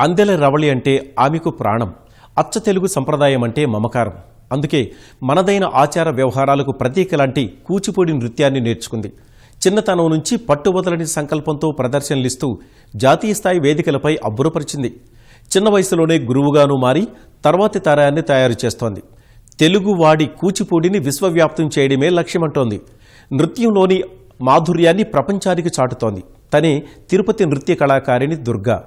అందెల రవళి అంటే ఆమెకు ప్రాణం అచ్చ తెలుగు సంప్రదాయం అంటే మమకారం. అందుకే మనదైన ఆచార వ్యవహారాలకు ప్రతీక లాంటి కూచిపూడి నృత్యాన్ని నేర్చుకుంది. చిన్నతనం నుంచి పట్టుబదలని సంకల్పంతో ప్రదర్శనలిస్తూ జాతీయ స్థాయి వేదికలపై అబ్బురపరిచింది. చిన్న వయసులోనే గురువుగాను మారి తర్వాతి తరాన్ని తయారు చేస్తోంది. తెలుగు వాడి కూచిపూడిని విశ్వవ్యాప్తం చేయడమే లక్ష్యమంటోంది. నృత్యంలోని మాధుర్యాన్ని ప్రపంచానికి చాటుతోంది. తనే తిరుపతి నృత్య కళాకారిణి దుర్గా.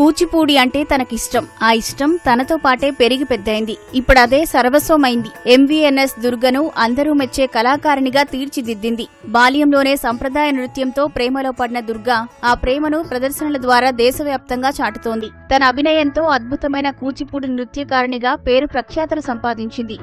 కూచిపూడి అంటే తనకిష్టం. ఆ ఇష్టం తనతో పాటే పెరిగి పెద్దయింది. ఇప్పుడు అదే సర్వస్వమైంది ఎంవీఎన్ఎస్ దుర్గను అందరూ మెచ్చే కళాకారిణిగా తీర్చిదిద్దింది. బాల్యంలోనే సంప్రదాయ నృత్యంతో ప్రేమలో పడిన దుర్గా ఆ ప్రేమను ప్రదర్శనల ద్వారా దేశవ్యాప్తంగా చాటుతోంది. తన అభినయంతో అద్భుతమైన కూచిపూడి నృత్యకారిణిగా పేరు ప్రఖ్యాతలు సంపాదించింది.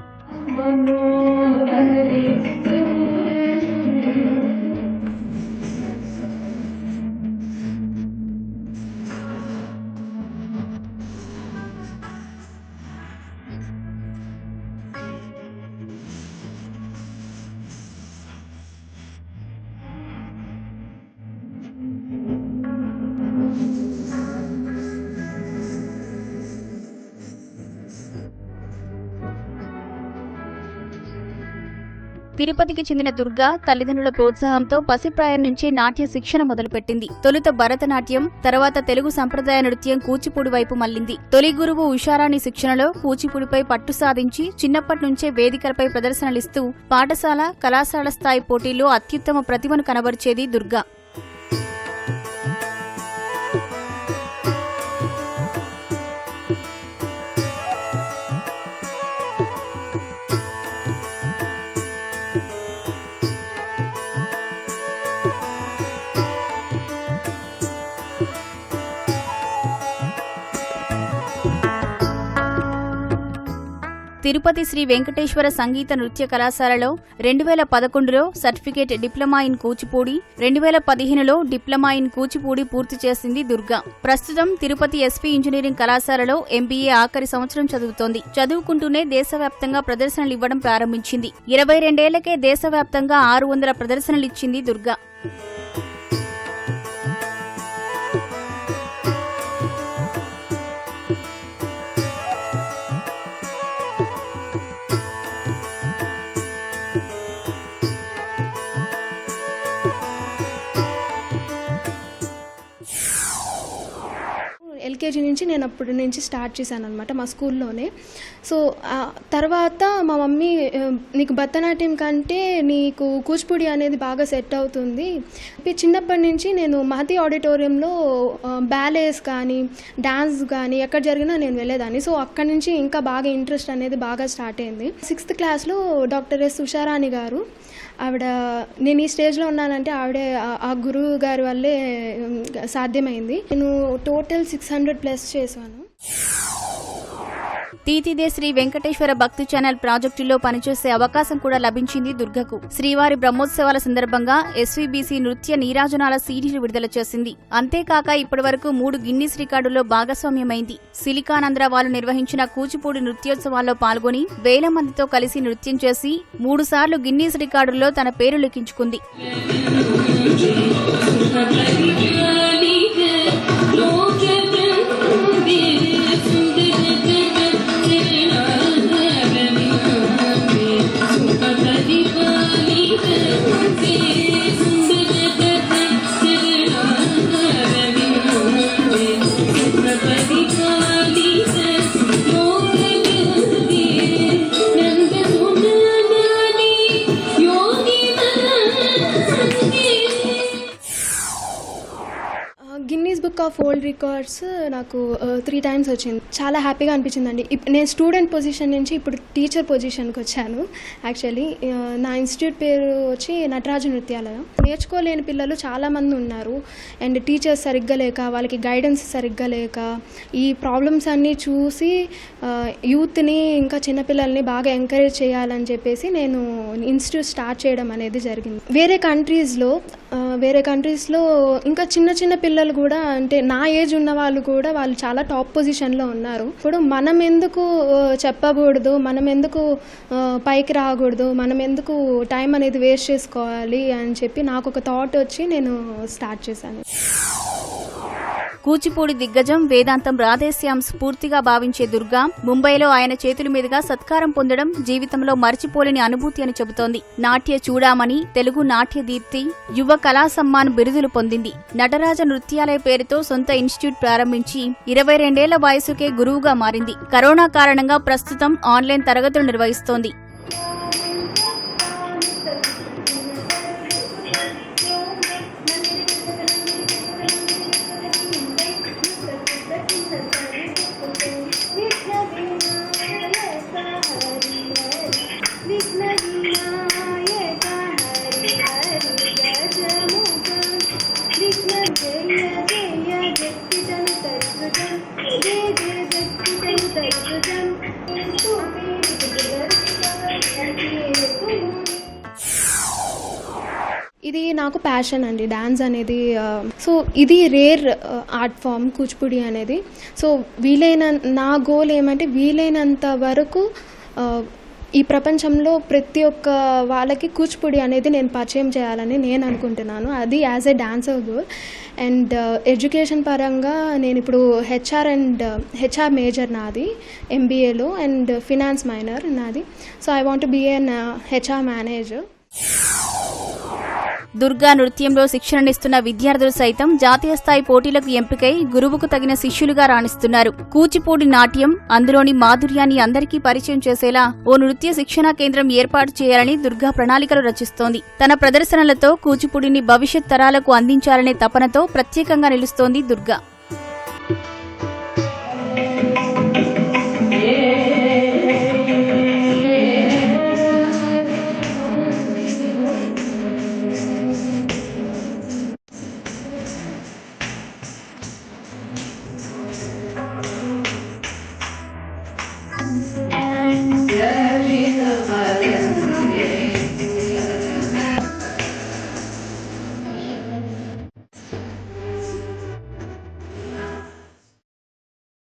తిరుపతికి చెందిన దుర్గా తల్లిదండ్రుల ప్రోత్సాహంతో పసిప్రాయం నుంచే నాట్య శిక్షణ మొదలుపెట్టింది. తొలుత భరతనాట్యం తర్వాత తెలుగు సంప్రదాయ నృత్యం కూచిపూడి వైపు మళ్ళింది తొలి గురువు ఉషారాణి శిక్షణలో కూచిపూడిపై పట్టు సాధించి చిన్నప్పటి నుంచే వేదికలపై ప్రదర్శనలిస్తూ పాఠశాల కళాశాల స్థాయి పోటీల్లో అత్యుత్తమ ప్రతిభను కనబరిచేది దుర్గా. తిరుపతి శ్రీ వెంకటేశ్వర సంగీత నృత్య కళాశాలలో రెండు వేల పదకొండులో సర్టిఫికేట్ డిప్లొమా ఇన్ కూచిపూడి రెండు వేల పదిహేనులో డిప్లొమా ఇన్ కూచిపూడి పూర్తి చేసింది దుర్గా. ప్రస్తుతం తిరుపతి ఎస్పీ ఇంజనీరింగ్ కళాశాలలో ఎంబీఏ ఆఖరి సంవత్సరం చదువుతోంది. చదువుకుంటూనే దేశవ్యాప్తంగా ప్రదర్శనలు ఇవ్వడం ప్రారంభించింది. ఇరవై రెండేళ్ళకే దేశవ్యాప్తంగా ఆరు వందల ప్రదర్శనలిచ్చింది దుర్గా. ఎల్కేజీ నుంచి నేను అప్పటి నుంచి స్టార్ట్ చేశాను అనమాట మా స్కూల్లోనే. సో తర్వాత మా మమ్మీ నీకు భరతనాట్యం కంటే నీకు కూచిపూడి అనేది బాగా సెట్ అవుతుంది. చిన్నప్పటి నుంచి నేను మహతి ఆడిటోరియంలో బ్యాలేస్ కానీ డ్యాన్స్ కానీ ఎక్కడ జరిగినా నేను వెళ్ళేదాన్ని. సో అక్కడి నుంచి ఇంకా బాగా ఇంట్రెస్ట్ అనేది బాగా స్టార్ట్ అయింది. సిక్స్త్ క్లాస్లో డాక్టర్ ఎస్. ఉషారాణి గారు ఆవిడ నేను ఈ స్టేజ్లో ఉన్నానంటే ఆవిడే ఆ- గురువు గారి వల్లే సాధ్యమైంది. నేను టోటల్ సిక్స్ హండ్రెడ్ ప్లస్ చేశాను. తీతిదే శ్రీ వెంకటేశ్వర భక్తి ఛానల్ ప్రాజెక్టులో పనిచేసే అవకాశం కూడా లభించింది దుర్గకు. శ్రీవారి బ్రహ్మోత్సవాల సందర్భంగా ఎస్వీబీసీ నృత్య నీరాజనాల సీడీలు విడుదల చేసింది. అంతేకాక ఇప్పటివరకు మూడు గిన్నీస్ రికార్డుల్లో భాగస్వామ్యమైంది. సిలికానంద్ర వాళ్ళు నిర్వహించిన కూచిపూడి నృత్యోత్సవాల్లో పాల్గొని వేల మందితో కలిసి నృత్యం చేసి మూడు సార్లు గిన్నీస్ రికార్డుల్లో తన పేరు లిఖించుకుంది. ఫోల్డ్ రికార్డ్స్ నాకు త్రీ టైమ్స్ వచ్చింది. చాలా హ్యాపీగా అనిపించిందండి. ఇప్- నేను స్టూడెంట్ పొజిషన్ నుంచి ఇప్పుడు టీచర్ పొజిషన్కి వచ్చాను. యాక్చువల్లీ నా ఇన్స్టిట్యూట్ పేరు వచ్చి నటరాజు నృత్యాలయం. నేర్చుకోలేని పిల్లలు చాలామంది ఉన్నారు. అండ్ టీచర్స్ సరిగ్గా లేక వాళ్ళకి గైడెన్స్ సరిగ్గా లేక ఈ ప్రాబ్లమ్స్ అన్నీ చూసి యూత్ని ఇంకా చిన్నపిల్లల్ని బాగా ఎంకరేజ్ చేయాలని చెప్పేసి నేను ఇన్స్టిట్యూట్ స్టార్ట్ చేయడం అనేది జరిగింది. వేరే కంట్రీస్లో వేరే కంట్రీస్లో ఇంకా చిన్న చిన్న పిల్లలు కూడా అంటే నా ఏజ్ ఉన్న వాళ్ళు కూడా వాళ్ళు చాలా టాప్ పొజిషన్లో ఉన్నారు. ఇప్పుడు మనం ఎందుకు చెప్పకూడదు మనం ఎందుకు పైకి రాకూడదు మనం ఎందుకు టైం అనేది వేస్ట్ చేసుకోవాలి అని చెప్పి నాకు ఒక థాట్ వచ్చి నేను స్టార్ట్ చేశాను. కూచిపూడి దిగ్గజం వేదాంతం రాధేశ్యాం స్ఫూర్తిగా భావించే దుర్గా ముంబైలో ఆయన చేతుల మీదుగా సత్కారం పొందడం జీవితంలో మర్చిపోలేని అనుభూతి అని చెబుతోంది. నాట్య చూడామణి తెలుగు నాట్య దీప్తి యువ కళా సమ్మాన్ బిరుదులు పొందింది. నటరాజ నృత్యాలయ పేరుతో సొంత ఇన్స్టిట్యూట్ ప్రారంభించి ఇరవై రెండేళ్ళ వయసుకే గురువుగా మారింది. కరోనా కారణంగా ప్రస్తుతం ఆన్లైన్ తరగతులు నిర్వహిస్తోంది. ఇది నాకు ప్యాషన్ అండి. డ్యాన్స్ అనేది సో ఇది రేర్ ఆర్ట్ ఫామ్ కూచిపూడి అనేది. సో వీలైన నా గోల్ ఏమంటే వీలైనంత వరకు ఈ ప్రపంచంలో ప్రతి ఒక్క వాళ్ళకి కూచిపూడి అనేది నేను పరిచయం చేయాలని నేను అనుకుంటున్నాను. అది as a dancer goal and education పరంగా నేను ఇప్పుడు హెచ్ఆర్ అండ్ హెచ్ఆర్ మేజర్ నాది ఎంబీఏలో అండ్ ఫినాన్స్ మైనర్ నాది. So I want be an HR manager Durga నృత్యంలో శిక్షణనిస్తున్న విద్యార్థులు సైతం జాతీయ స్థాయి పోటీలకు ఎంపికై గురువుకు తగిన శిష్యులుగా రాణిస్తున్నారు. కూచిపూడి నాట్యం అందులోని మాధుర్యాన్ని అందరికీ పరిచయం చేసేలా ఓ నృత్య శిక్షణా కేంద్రం ఏర్పాటు చేయాలని దుర్గా ప్రణాళికలు రచిస్తోంది. తన ప్రదర్శనలతో కూచిపూడిని భవిష్యత్ తరాలకు అందించాలనే తపనతో ప్రత్యేకంగా నిలుస్తోంది దుర్గా. Bye.